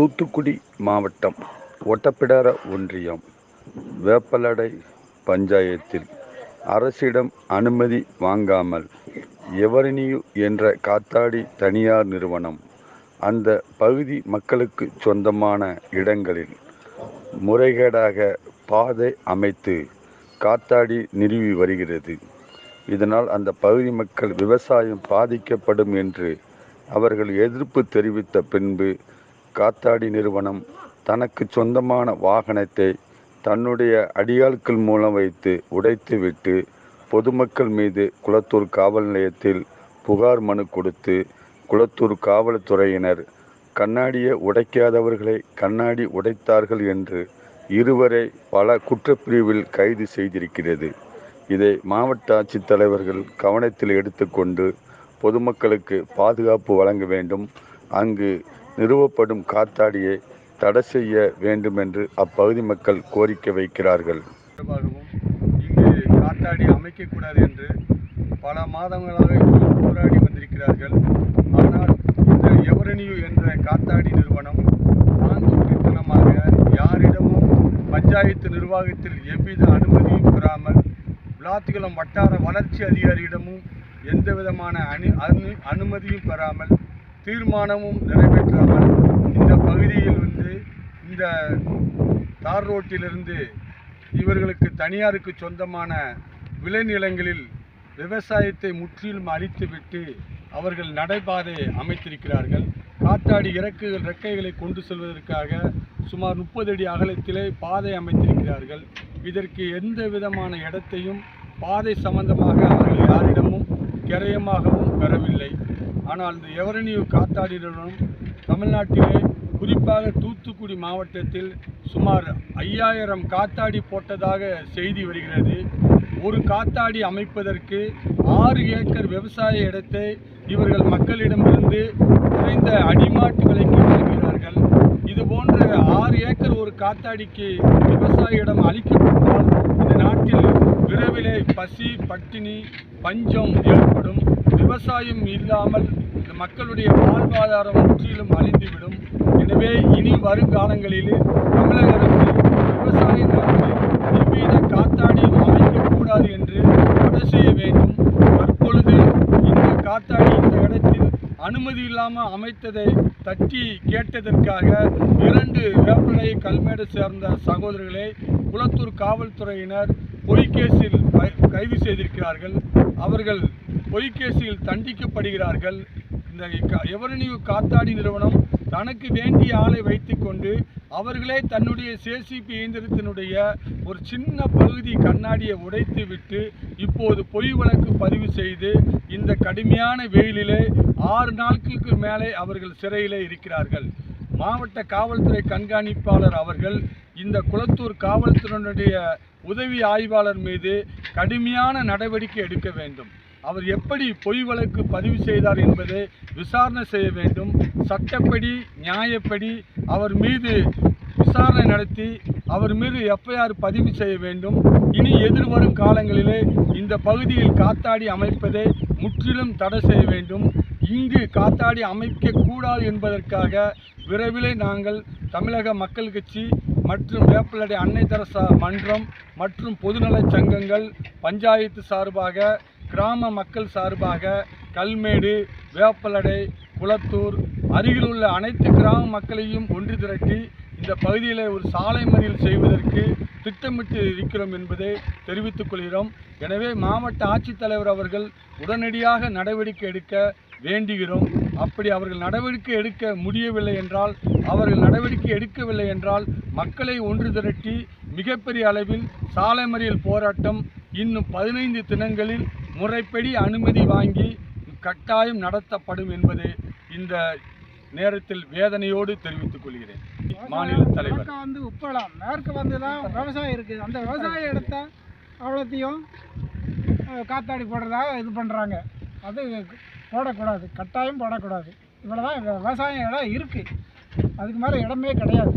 தூத்துக்குடி மாவட்டம் ஒட்டப்பிடார ஒன்றியம் வேப்பலடை பஞ்சாயத்தில் அரசிடம் அனுமதி வாங்காமல் எவரெனியூ என்ற காத்தாடி தனியார் நிறுவனம் அந்த பகுதி மக்களுக்கு சொந்தமான இடங்களில் முறைகேடாக பாதை அமைத்து காத்தாடி நிறுவி வருகிறது. இதனால் அந்த பகுதி மக்கள் விவசாயம் பாதிக்கப்படும் என்று அவர்கள் எதிர்ப்பு தெரிவித்த பின்பு காத்தாடி நிறுவனம் தனக்கு சொந்தமான வாகனத்தை தன்னுடைய அடியாட்கள் மூலம் வைத்து உடைத்துவிட்டு பொதுமக்கள் மீது குளத்தூர் காவல் நிலையத்தில் புகார் மனு கொடுத்து குளத்தூர் காவல்துறையினர் கண்ணாடியை உடைக்காதவர்களை கண்ணாடி உடைத்தார்கள் என்று இருவரை பல குற்றப்பிரிவில் கைது செய்திருக்கிறது. இதை மாவட்ட ஆட்சித்தலைவர்கள் கவனத்தில் எடுத்துக்கொண்டு பொதுமக்களுக்கு பாதுகாப்பு வழங்க வேண்டும். அங்கு நிறுவப்படும் காத்தாடியை தடை செய்ய வேண்டும் என்று அப்பகுதி மக்கள் கோரிக்கை வைக்கிறார்கள். இங்கு காத்தாடி அமைக்கக்கூடாது என்று பல மாதங்களாக போராடி வந்திருக்கிறார்கள். ஆனால் இந்த எவரனியூ என்ற காத்தாடி நிறுவனம் தாந்தோட்டித்தனமாக யாரிடமும் பஞ்சாயத்து நிர்வாகத்தில் எவ்வித அனுமதியும் பெறாமல் விளாத்திகுளம் வட்டார வளர்ச்சி அதிகாரியிடமும் எந்த விதமான அனு அனு அனுமதியும் பெறாமல் தீர்மானமும் நிறைவேற்றாமல் இந்த பகுதியில் வந்து இந்த தார் ரோட்டிலிருந்து இவர்களுக்கு தனியாருக்கு சொந்தமான விளைநிலங்களில் விவசாயத்தை முற்றிலும் அழித்துவிட்டு அவர்கள் நடைபாதை அமைத்திருக்கிறார்கள். காத்தாடி இறக்குகள் இறக்கைகளை கொண்டு செல்வதற்காக சுமார் முப்பது அடி அகலத்திலே பாதை அமைத்திருக்கிறார்கள். இதற்கு எந்த விதமான இடத்தையும் பாதை சம்பந்தமாக அவர்கள் யாரிடமும் கிரயமாகவும் பெறவில்லை. ஆனால் இந்த எவரனியூ காத்தாடினும் தமிழ்நாட்டிலே குறிப்பாக தூத்துக்குடி மாவட்டத்தில் சுமார் ஐயாயிரம் காத்தாடி போட்டதாக செய்தி வருகிறது. ஒரு காத்தாடி அமைப்பதற்கு ஆறு ஏக்கர் விவசாய இடத்தை இவர்கள் மக்களிடமிருந்து குறைந்த அடிமாட்டு விலைக்கு வாங்குகிறார்கள் இது போன்ற ஆறு ஏக்கர் ஒரு காத்தாடிக்கு விவசாய இடம் அளிக்கப்பட்டால் இந்த நாட்டில் விரைவிலே பசி பட்டினி பஞ்சம் ஏற்படும். விவசாயம் இல்லாமல் மக்களுடைய வாழ்வாதாரம் முற்றிலும் அழிந்துவிடும். எனவே இனி வருங்காலங்களில் தமிழக அரசு விவசாய நிலங்களில் எவ்வித காத்தாடியும் அமைக்கக்கூடாது என்று தடை செய்ய வேண்டும். தற்பொழுது இந்த காத்தாடி இந்த இடத்தில் அனுமதி இல்லாமல் அமைத்ததை தட்டி கேட்டதற்காக இரண்டு வேப்பலை கல்மேடு சேர்ந்த சகோதரர்களை குளத்தூர் காவல்துறையினர் பொய்கேஸில் கை- கைது செய்திருக்கிறார்கள். அவர்கள் பொய்கேஸில் தண்டிக்கப்படுகிறார்கள். இந்த க- எவரனியூ காத்தாடி நிறுவனம் தனக்கு வேண்டிய ஆளை வைத்துக்கொண்டு அவர்களே தன்னுடைய சேசிபி இயந்திரத்தினுடைய ஒரு சின்ன பகுதி கண்ணாடியை உடைத்து விட்டு இப்போது பொய் வழக்கு பதிவு செய்து இந்த கடுமையான வெயிலிலே ஆறு நாட்களுக்கு மேலே அவர்கள் சிறையிலே இருக்கிறார்கள். மாவட்ட காவல்துறை கண்காணிப்பாளர் அவர்கள் இந்த குளத்தூர் காவல்துறையினுடைய உதவி ஆய்வாளர் மீது கடுமையான நடவடிக்கை எடுக்க வேண்டும். அவர் எப்படி பொய் வழக்கு பதிவு செய்தார் என்பதை விசாரணை செய்ய வேண்டும். சட்டப்படி நியாயப்படி அவர் மீது விசாரணை நடத்தி அவர் மீது எஃப்ஐஆர் பதிவு செய்ய வேண்டும். இனி எதிர்வரும் காலங்களிலே இந்த பகுதியில் காத்தாடி அமைப்பதை முற்றிலும் தடை செய்ய வேண்டும். இங்கு காத்தாடி அமைக்கக்கூடாது என்பதற்காக விரைவிலே நாங்கள் தமிழக மக்கள் கட்சி மற்றும் வேப்பலடை அன்னை தரசா மன்றம் மற்றும் பொதுநலச் சங்கங்கள் பஞ்சாயத்து சார்பாக கிராம மக்கள் சார்பாக கல்மேடு வேப்பலடை குளத்தூர் அருகிலுள்ள அனைத்து கிராம மக்களையும் ஒன்று திரட்டி இந்த பகுதியில் ஒரு சாலை மறியல் செய்வதற்கு திட்டமிட்டு இருக்கிறோம் என்பதை தெரிவித்துக் கொள்கிறோம். எனவே மாவட்ட ஆட்சித்தலைவர் அவர்கள் உடனடியாக நடவடிக்கை எடுக்க வேண்டுகிறோம். அப்படி அவர்கள் நடவடிக்கை எடுக்க முடியவில்லை என்றால் அவர்கள் நடவடிக்கை எடுக்கவில்லை என்றால் மக்களை ஒன்று திரட்டி மிகப்பெரிய அளவில் சாலை மறியல் போராட்டம் இன்னும் பதினைந்து தினங்களில் முறைப்படி அனுமதி வாங்கி கட்டாயம் நடத்தப்படும் என்பதை இந்த நேரத்தில் வேதனையோடு தெரிவித்துக் கொள்கிறேன். மாநில தலைவர். வந்து உப்பளம். மேற்கு வந்து தான் விவசாயம் இருக்குது அந்த விவசாய இடத்த அவ்வளோத்தையும் காத்தாடி போடுறதாக இது பண்ணுறாங்க அது போடக்கூடாது. கட்டாயம் போடக்கூடாது. இவ்வளோ தான் விவசாய இடம் இருக்குது அதுக்கு மேலே இடமே கிடையாது.